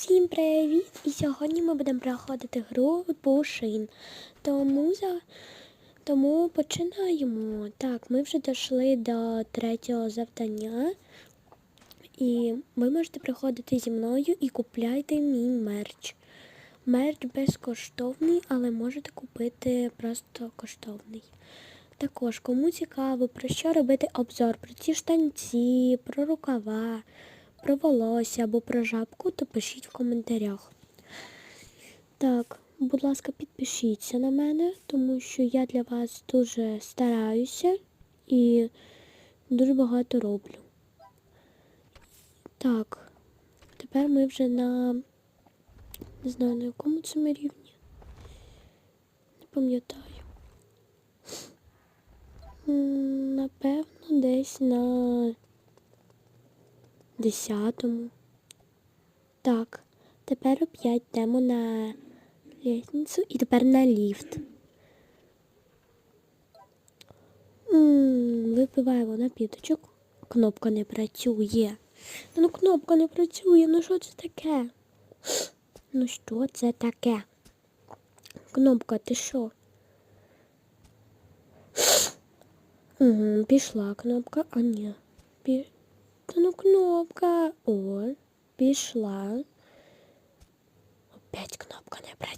Всім привіт! І сьогодні ми будемо проходити гру Пушин. Тому за тому починаємо. Так, ми вже дійшли до третього завдання. І ви можете приходити зі мною і купляйте мій мерч. Мерч безкоштовний, але можете купити просто коштовний. Також, кому цікаво, про що робити обзор, про ці штанці, про рукава, про волосся або про жабку, то пишіть в коментарях. Так, будь ласка, підпишіться на мене, тому що я для вас дуже стараюся і дуже багато роблю. Так, тепер ми вже на не знаю на якому це ми рівні. Не пам'ятаю. Напевно, десь на десятому. Так, тепер опять йдемо на лісницю і тепер на ліфт. М, Випиваємо напіточок. Кнопка не працює. Ну кнопка не працює, ну що це таке? Ну що це таке? Кнопка, ти що? Угу, пішла кнопка, а ні. Та ну кнопка. О, пішла. Опять кнопка не працює.